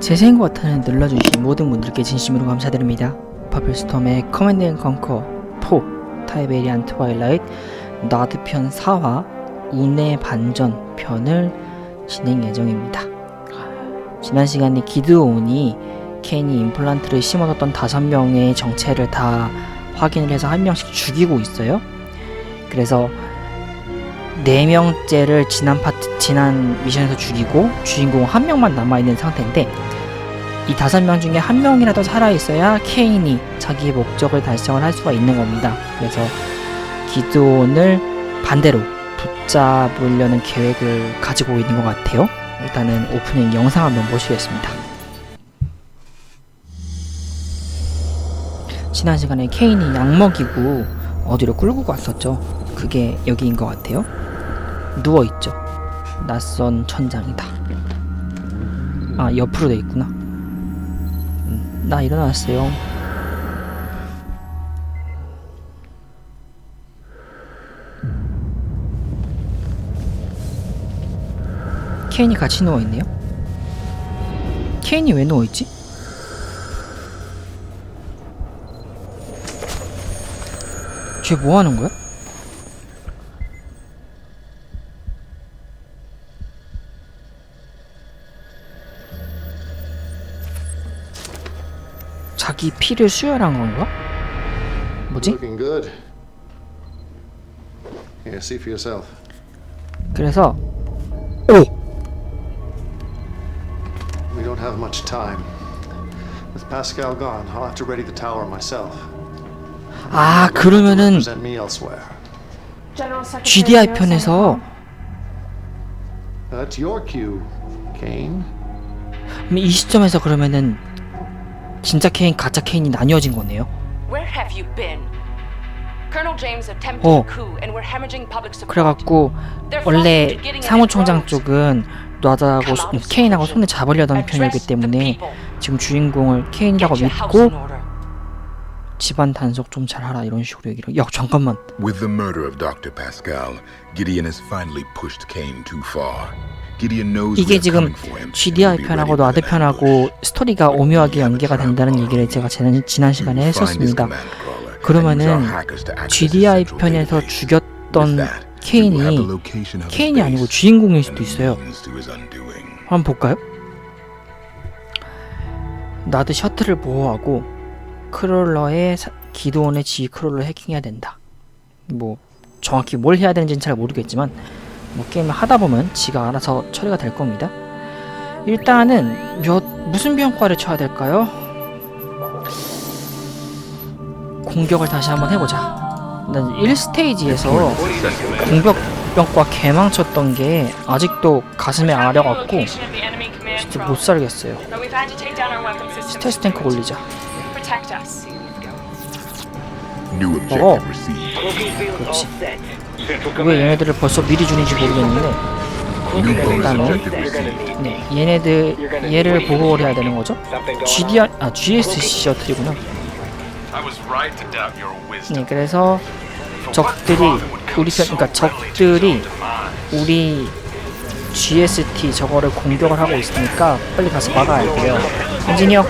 제 생각 버튼을 눌러주신 모든 분들께 진심으로 감사드립니다. 퍼플스톰의 커맨드 앤 컨커 4 타이베리안 트와일라이트 나드 편 4화 운의 반전 편을 진행 예정입니다. 지난 시간에 기드온이 케인이 임플란트를 심어뒀던 다섯 명의 정체를 다 확인을 해서 한 명씩 죽이고 있어요. 그래서 네 명째를 지난 파트 지난 미션에서 죽이고 주인공 한 명만 남아 있는 상태인데 이 다섯 명 중에 한 명이라도 살아 있어야 케인이 자기의 목적을 달성을 할 수가 있는 겁니다. 그래서 기드온을 반대로 붙잡으려는 계획을 가지고 있는 것 같아요. 일단은 오프닝 영상 한번 보시겠습니다. 지난 시간에 케인이 약 먹이고 어디로 끌고 갔었죠. 그게 여기인 것 같아요. 누워 있죠. 낯선 천장이다. 아 옆으로 돼 있구나. 음, 나 일어났어요. 케인이 같이 누워 있네요. 케인이 왜 누워 있지? 쟤 뭐 하는 거야? 자기 피를 수혈한 건가? 뭐지? 그래서 오! We don't have much time. With Pascal gone, I'll have to ready the tower myself. 아 그러면은. GDI 편에서 That's your cue, Kane. 이 시점에서 그러면은 진짜 케인 가짜 케인이 나뉘어진 거네요. Where have you been? Colonel James attempted 어. a coup and we're hemorrhaging public support. 그래갖고 원래 사무총장 쪽은 소- 케인하고 손을 잡으려던 편이기 때문에 지금 주인공을 케인이라고 믿고 집안 단속 좀 잘하라 이런 식으로 얘기를. 야 잠깐만. With the murder of Dr. Pascal, Gideon has finally pushed Kane too far. 이게 지금 GDI will be 편하고. 스토리가 오묘하게 연계가 된다는 얘기를 제가 지난, 지난 시간에 했었습니다. 그러면은 GDI 편에서. 죽였던 케인이 케인이 아니고 주인공일 수도 있어요. 한번 볼까요? 나드 셔틀을 보호하고 크롤러의 사- 기도원의 지휘 크롤러 해킹해야 된다. 뭐 정확히 뭘 해야 되는지는 잘 모르겠지만 뭐 게임을 하다 보면 지가 알아서 처리가 될 겁니다. 일단은 몇 무슨 병과를 쳐야 될까요? 공격을 다시 한번 해보자. 난 1스테이지에서 공격 병과 개망쳤던 게 아직도 가슴에 아려갖고 진짜 못 살겠어요. 스텔스 탱크 올리자. 어. received. 그렇지. 왜 얘네들을 벌써 미리 주는지 모르겠는데 일단은. 네, 얘네들 얘를 보호를 해야 되는 거죠? GDR 아 GSC 셔틀이구나. 네, 그래서 적들이 우리 편 그러니까 적들이 우리 GST 저거를 공격을 하고 있으니까 빨리 가서 막아야 돼요. 엔지니어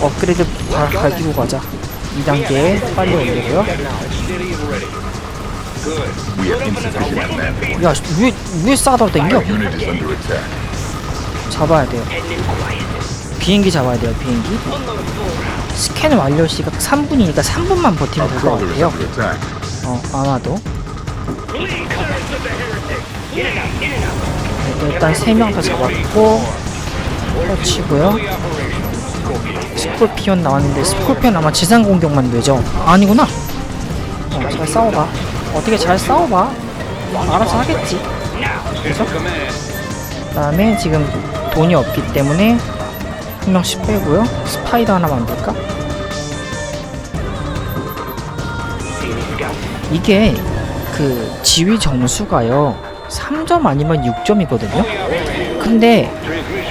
업그레이드 바, 갈기고 가자. 2단계 빨리 올리고요. 야, 위에 위에 싸다로 땡겨. 잡아야 돼요. 비행기 잡아야 돼요, 비행기. 스캔 완료 시각 3분이니까 3분만 버티면 될 것 같아요. 어, 아마도. 네, 일단 3명 다 잡았고, 터치고요. 스콜피온 나왔는데, 스콜피온 아마 지상 공격만 되죠? 아니구나! 어, 잘 싸워봐. 어떻게 잘 싸워봐. 알아서 하겠지. 그죠? 그 다음에 지금 돈이 없기 때문에 한 명씩 빼고요. 스파이더 하나 만들까? 이게 그 지휘 점수가요 3점 아니면 6점이거든요 근데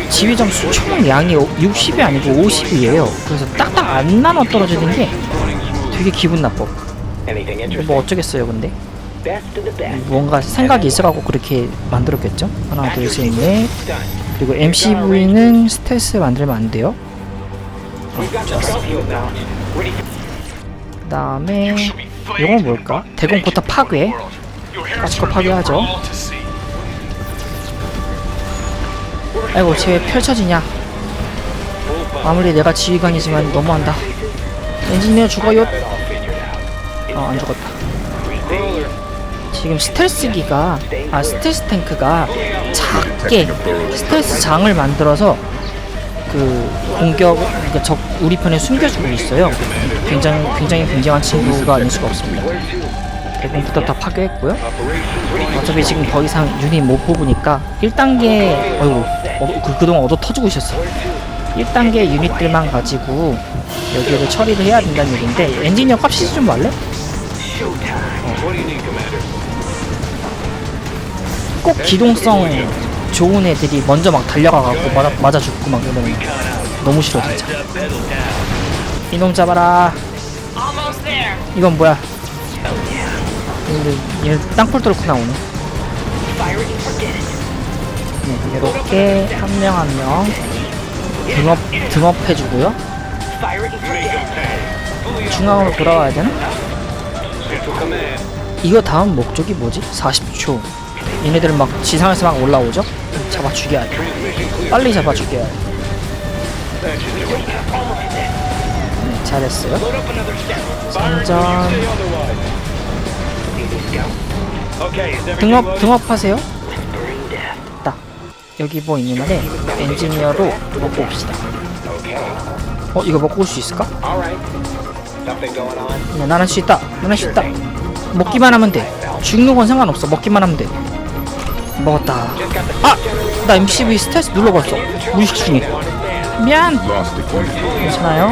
지휘 점수 총 양이 60이 아니고 50이에요 그래서 딱딱 안 나눠 떨어지는 게 되게 기분 나빠 뭐 어쩌겠어요 근데 뭔가 생각이 있어갖고 그렇게 만들었겠죠 하나 둘셋넷 그리고 MCV는 스텔스 만들면 안 돼요. 그 다음에 이건 뭘까? 대공포터 파괴. 가스코 파괴하죠. 아이고 쟤왜 펼쳐지냐? 아무리 내가 지휘관이지만 너무한다. 엔지니어 죽어요. 아, 안 죽었다. 지금 스텔스기가 아 스텔스 탱크가 작게 스텔스 장을 만들어서 그 공격 그러니까 적 우리 편에 숨겨주고 있어요. 굉장히 굉장히 굉장한 친구가 아닐 수가 없습니다. 대공부터 다 파괴했고요. 어차피 지금 더 이상 유닛 못 뽑으니까 1단계 어이구 어, 그, 그동안 얻어 터지고 있었어 1단계 유닛들만 가지고 여기를 처리를 해야 된다는 얘기인데 엔지니어 값이 좀 말래? 꼭 기동성 좋은 애들이 먼저 막 달려가갖고 맞아, 맞아 죽고 막 이러면 너무 싫어 진짜 이놈 잡아라. 이건 뭐야 근데 얘 땅굴 뚫고 나오네 네, 이렇게 한 명 한 명 등업 등업 해주고요 중앙으로 돌아와야 되나? 이거 다음 목적이 뭐지? 40초 얘네들 막 지상에서 막 올라오죠? 잡아 죽여야 돼 빨리 잡아 죽여야 돼 네, 잘했어요 선전 등업 등업하세요. 딱 여기 뭐 있는데 엔지니어로 먹고 옵시다. 어 이거 먹고 올 수 있을까? 네, 나는 수 있다. 나는 수 있다. 먹기만 하면 돼. 죽는 건 상관없어. 먹기만 하면 돼. 먹었다. 아! 나 MCV 스텔스 눌러버렸어. 무의식 중에. 미안. 괜찮아요.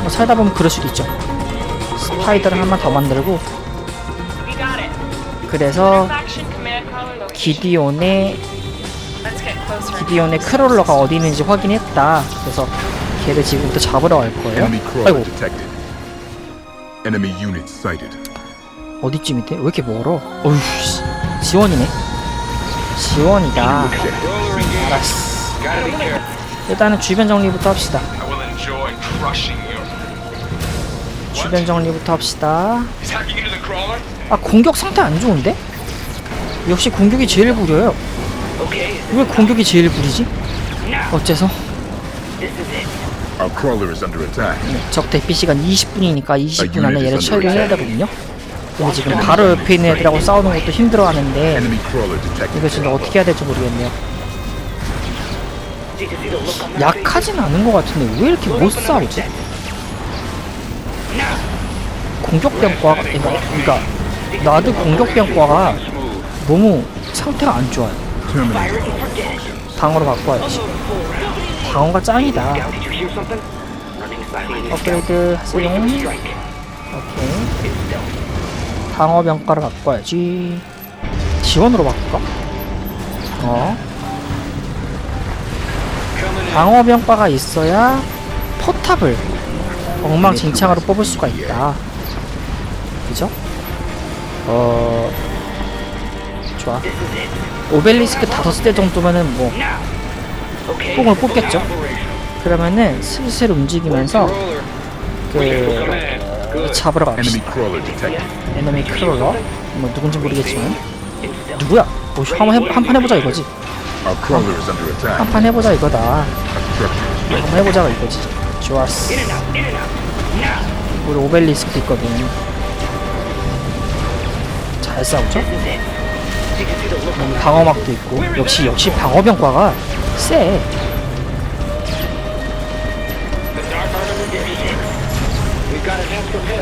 뭐 살다 보면 그럴 수도 있죠. 스파이더를 하나 더 만들고. 그래서. 기디온의. 기디온의 크롤러가 어디 있는지 확인했다. 그래서 걔를 지금부터 잡으러 갈 거예요. 아이고. Enemy unit sighted. 어디쯤인데? 왜 이렇게 멀어? 어휴 씨. 지원이네. 지원이다. 알았어. 일단은 주변 정리부터 합시다. 주변 정리부터 합시다. 아 공격 상태 안 좋은데? 역시 공격이 제일 구려요. 왜 공격이 제일 구리지? 어째서? Our crawler is under attack. 적 대피 시간 20분이니까 20분 안에 얘를 처리를 해야 되거든요. 근데 지금 바로 옆에 있는 애들하고 싸우는 것도 힘들어하는데 Enemy crawler detected. 이거 진짜 어떻게 해야 될지 모르겠네요. 약하진 않은 것 같은데 왜 이렇게 못 싸우지? 공격병과가 그러니까 나도 공격병과가 너무 상태가 안 좋아요. Terminated. 방어로 바꿔야지. 방어가 짱이다. 업그레이드 하세요. 오케이. 방어 병가를 바꿔야지. 지원으로 바꿀까? 어. 방어 병가가 있어야 포탑을 엉망진창으로 뽑을 수가 있다. 그죠? 어. 좋아. 오벨리스크 다섯 대 정도면은 뭐 뽕을 뽑겠죠. 그러면은 슬슬 움직이면서 그 잡으러 갑시다. Enemy crawler detected. 에너미 크롤러 뭐 누군지 모르겠지만 누구야? 뭐 한번 해, 한판 해보자 이거지. 한판 해보자 이거다. 한번 해보자가 이거지. 좋았어. 우리 오벨리스크 있거든. 잘 싸우죠? 여기 방어막도 있고 역시 역시 방어병과가 세.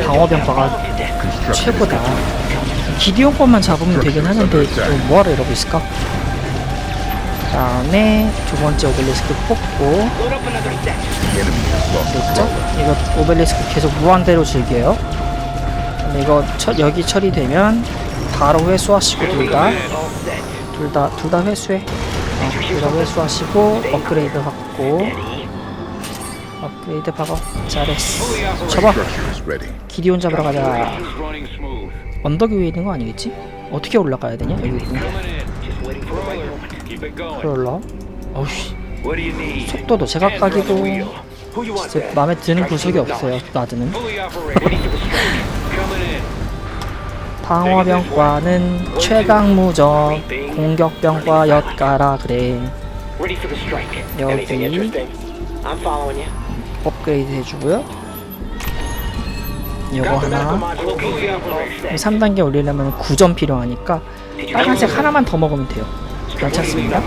방어병과가 Construction. 최고다. 기디온 것만 잡으면 되긴 하는데 또 뭐하러 이러고 있을까? 다음에 두 번째 오벨리스크 뽑고. 됐죠? 이거 오벨리스크 계속 무한대로 즐겨요. 이거 처, 여기 처리되면 바로 회수하시고 둘 다. 둘 다, 둘 다 회수해. 어, 둘다 회수하시고 업그레이드 받고. 업그레이드 박아. 잘했어. 잡아. 기디온 잡으러 가자. 언덕 위에 있는 거 아니겠지? 어떻게 올라가야 되냐? 여기 있구나. 크롤러. 어우씨? 속도도 제각각이고 진짜? 마음에 드는 구석이 없어요 나드는. 방어병과는 최강무적 공격병과 엿가라 그래. 여기. 업그레이드 해주고요 요거 하나 module fully operational. 3단계 올리려면 9점 필요하니까 빨간색 하나만 더 먹으면 돼요 괜찮습니다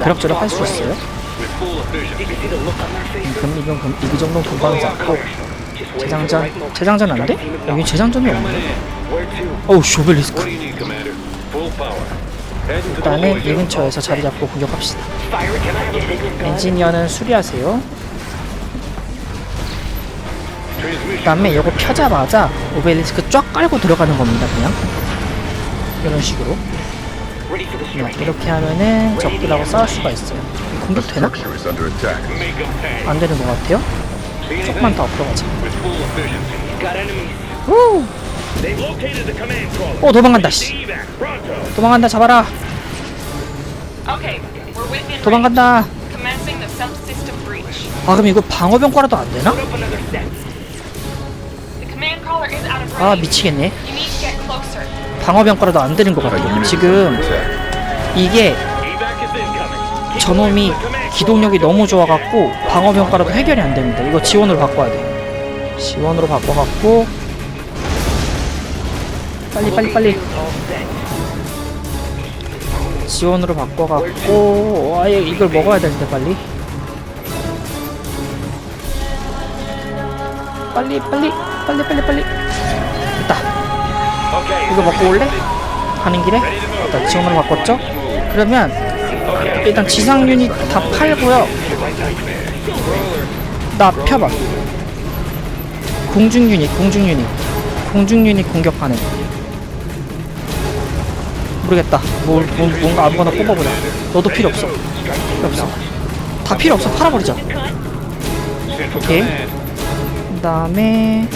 그럭저럭 할 수 있어요? 금 이건 금, 이 정도 금방 잡고 재장전. 재장전 안 돼? 여기 재장전이 없네? 어우 쇼벨리스크 일단은 이 근처에서 자리 잡고 공격합시다? 엔지니어는 수리하세요 Transmission. 그 다음에 이거 펴자마자 오벨리스크 쫙 깔고 들어가는 겁니다 그냥 이런 식으로 네. 이렇게 하면은 적들하고 싸울 수가 있어요 공격 되나? 안 되는 것 같아요? 조금만 더 앞으로 가자 With full efficiency. Got enemies. 우! They've located the command crawler. 오 도망간다 씨. 도망간다 잡아라 도망간다. 아 그럼 이거 방어병과라도 안 되나? Put up another set. The command crawler is out of range. 아 미치겠네. 방어병과라도 안 되는 것 같아요 is 지금. 이게 저놈이 기동력이. 너무 좋아갖고 방어병과라도 해결이 안 됩니다 이거 지원으로 바꿔야 돼 지원으로 바꿔갖고 빨리 빨리 빨리. 지원으로 바꿔갖고 아예 이걸 먹어야 되는데 빨리. 빨리 빨리 빨리 빨리 빨리. 됐다. 이거 먹고 올래? 가는 길에? 일단 지원으로 바꿨죠? 그러면 일단 지상 유닛 다 팔고요. 나 펴봐. 공중 유닛 공중 유닛. 공중 유닛 공격하는 모르겠다. 뭘, 뭐, 뭔가 아무거나 뽑아보자. 너도 필요 없어. 필요 없어. 다 필요 없어. 팔아버리자. 오케이. 그 다음에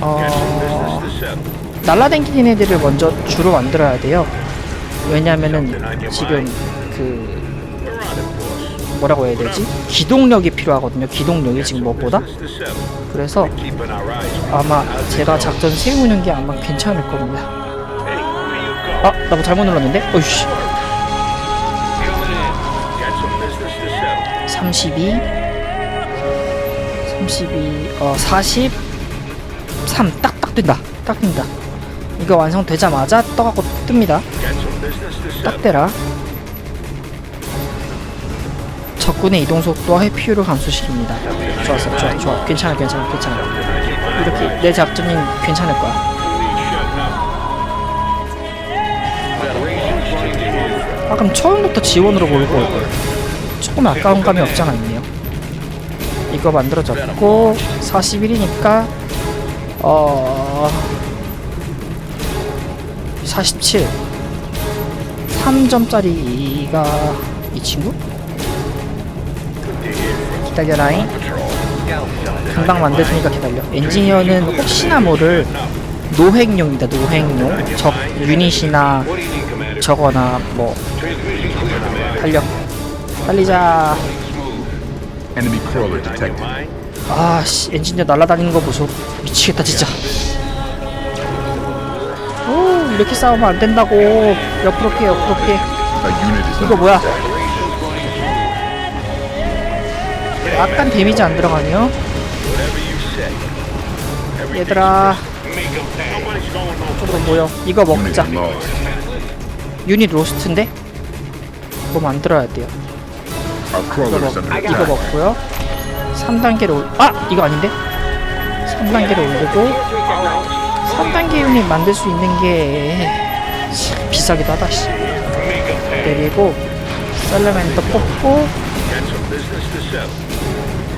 어 날라댕기는 애들을 먼저 주로 만들어야 돼요. 왜냐면은 지금 그 뭐라고 해야 되지? 기동력이 필요하거든요. 기동력이 지금 무엇보다. 그래서. 아마 제가 작전 세우는 게 아마 괜찮을 겁니다 아 나 뭐 잘못 눌렀는데? 어이씨. Coming in. Got some business to settle. 32 32 어, 43 딱딱 뜬다. 딱 뜬다. 이거 완성되자마자 떠갖고 뜹니다. 딱. 대라. 적군의 이동 속도와 회피율을 감소시킵니다. 좋았어 좋아 좋아. 괜찮아 괜찮아 괜찮아. 이렇게 내 작전이 괜찮을 거야 아 그럼 처음부터 지원으로 몰고 올 걸. 조금 아까운 감이 없지 않아 있네요. 이거 만들어졌고 41이니까 어 47. 3점짜리가 이 친구? 기다려라잉. 금방 만들어주니까 기다려. 엔지니어는 혹시나 모를 노획용이다 노획용. 적 유닛이나 저거나 뭐. 달려 달리자 Enemy crawler detected. Mine? 아씨 엔지니어 날아다니는 거 보소 미치겠다 진짜 오 이렇게 싸우면 안 된다고 옆으로 피해 옆으로 피해 A unit is 이거 under 뭐야. 약간 데미지 안 들어가네요. 얘들아 쪽으로 모여 이거 Unit 먹자 lost. 유닛 로스트인데 이거 만들어야 돼요 이거, 먹. 먹고요 3단계로 올.. 아! 이거 아닌데? 3단계로 올리고 3단계 유닛 만들 수 있는 게 참, 비싸기도 하다 씨. 내리고 셀러멘터 뽑고.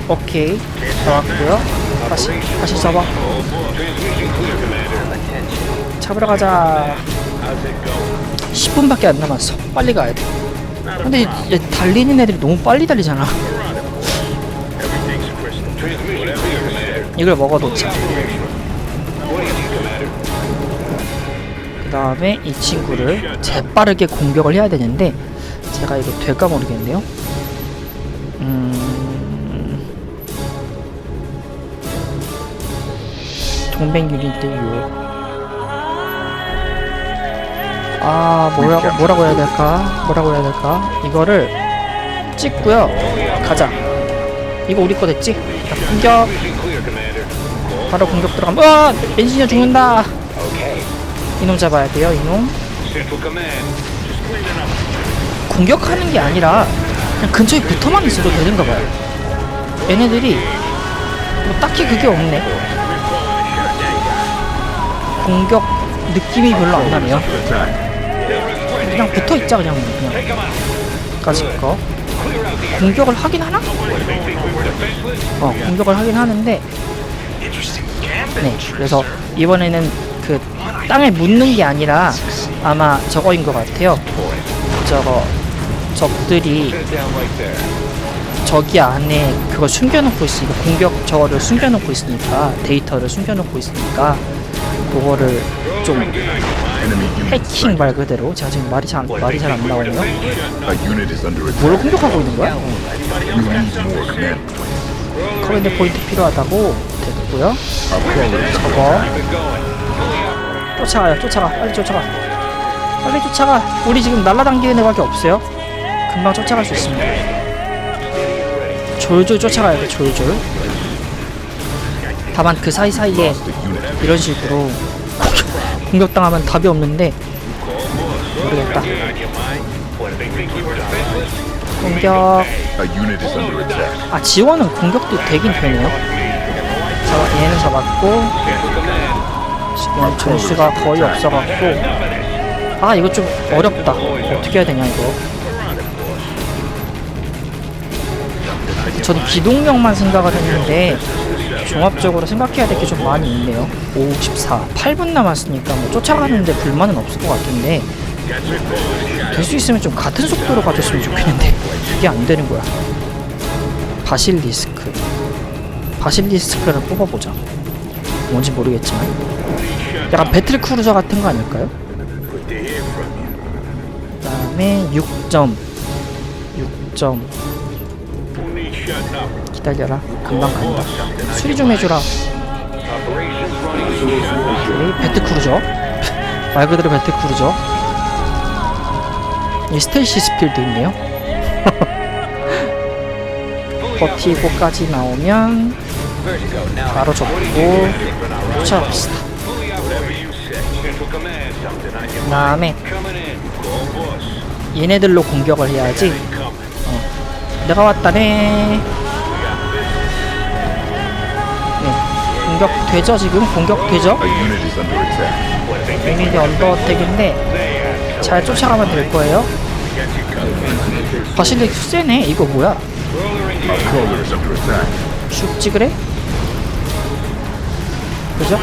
오케이 잡았고요 다시 다시 잡아 Oh. 잡으러 가자? 10분밖에 안 남았어 빨리 가야 돼 근데 얘 달리는 애들이 너무 빨리 달리잖아. 이걸 먹어놓자? 그 다음에 이 친구를 재빠르게 공격을 해야 되는데 제가 이거 될까 모르겠네요. 음... 동백 유닛 유. 아 뭐라고 뭐라고 해야 될까? 뭐라고 해야 될까? 이거를 찍고요. 가자. 이거 우리 거 됐지? 자, 공격. 바로 공격 들어가면 와 엔지니어 죽는다. 이놈 잡아야 돼요. 이놈. 공격하는 게 아니라 그냥 근처에 붙어만 있어도 되는가 봐요. 얘네들이 뭐 딱히 그게 없네. 공격 느낌이 별로 안 나네요. 그냥 붙어 있자 그냥 그냥 까지 거. 공격을 하긴 하나? 어 공격을 하긴 하는데 네 그래서 이번에는 그 땅에 묻는 게 아니라 아마 저거인 것 같아요. 저거 적들이. 저기 안에 그걸 숨겨놓고 있으니까 공격 저거를 숨겨놓고 있으니까 데이터를 숨겨놓고 있으니까 그거를 좀 해킹. 말 그대로 제가 지금 말이 잘 말이 잘 안 나오네요. 뭘. 공격하고 있는 거야? Points. 커맨드 포인트 필요하다고 됐고요. Under 저거. 쫓아가요. 쫓아가. 빨리 쫓아가. 빨리 쫓아가. 우리 지금 날라당기는 애밖에 없어요. 금방 쫓아갈 수 있습니다. 졸졸 쫓아가야 돼. 졸졸. 다만 그 사이사이에. 이런 식으로 공격당하면 답이 없는데 모르겠다. 공격. 아 지원은 공격도 되긴 되네요. 잡아, 얘는 잡았고. 지금 점수가 거의 없어갖고 아 이거 좀 어렵다. 어떻게 해야 되냐 이거. 저는 기동력만 생각을 했는데 종합적으로 생각해야 될 게 좀 많이 있네요. 54, 8분 남았으니까 뭐 쫓아가는데 불만은 없을 것 같은데 될 수 있으면 좀 같은 속도로 가줬으면 좋겠는데 그게 안 되는 거야. 바실리스크, 바실리스크를 뽑아보자. 뭔지 모르겠지만 약간 배틀 크루저 같은 거 아닐까요? You. 그다음에 6점, 6점 기다려라. 금방 간다. 수리 좀 해줘라. Operations running smooth. 오케이, 배트 크루저. 말 그대로 배트 크루저. 이 스테이시 스필드 있네요. 버티고까지 나오면 바로 접고 쫓아갑시다. 그 다음에. 얘네들로 공격을 해야지. Coming. 내가 왔다네. 네, 공격 되죠 지금? 공격 되죠? A unit is under attack. 유닛이 언더어택인데 잘 쫓아가면 될 거예요. 바실릭 세네. 이거 뭐야? 슉 찍으래? 그죠?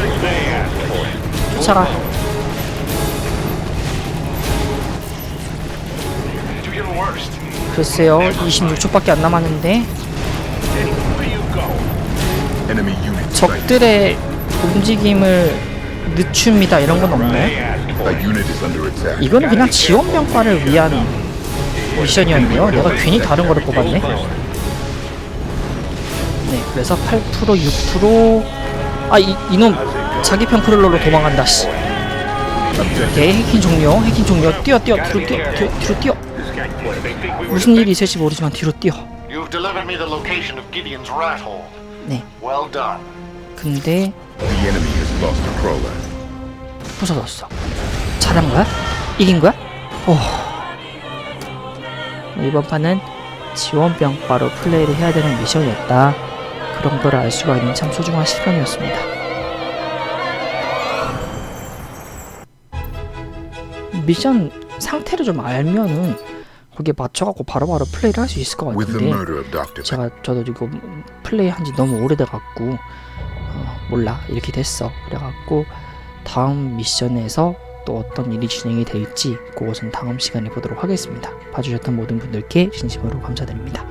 쫓아가. 글쎄요, 26초밖에 안 남았는데. 적들의 움직임을 늦춥니다. 이런 건 attack. 이거는 그냥 지원 병과를 위한 미션이었네요. 내가 괜히 다른 거를 뽑았네. 네, 그래서 8% 6% 아, 이, 이놈 자기 평크롤러로 도망간다. 씨. 오케이, 해킹 종료. 해킹 종료. 뛰어, 뛰어, 뒤로 뛰어, 뒤로, 뒤로 뛰어. 무슨 일이 있을지 모르지만 뒤로 뛰어. You've delivered me the location of Gideon's rat hole. 네, Well done. 근데 The enemy has lost a crawler. 부서졌어. 잘한 거야? 이긴 거야? 오. 이번 판은 지원병과로 플레이를 해야 되는 미션이었다. 그런 걸 알 수가 있는 참 소중한 시간이었습니다. 미션 상태를 좀 알면은 거기에 맞춰갖고 바로바로 플레이를 할 수 있을 것 같은데. 제가 저도 이거 플레이 한 지 너무 오래돼 갖고 어, 몰라. 이렇게 됐어. 그래갖고 다음 미션에서 또 어떤 일이 진행이 될지 그것은 다음 시간에 보도록 하겠습니다. 봐주셨던 모든 분들께 진심으로 감사드립니다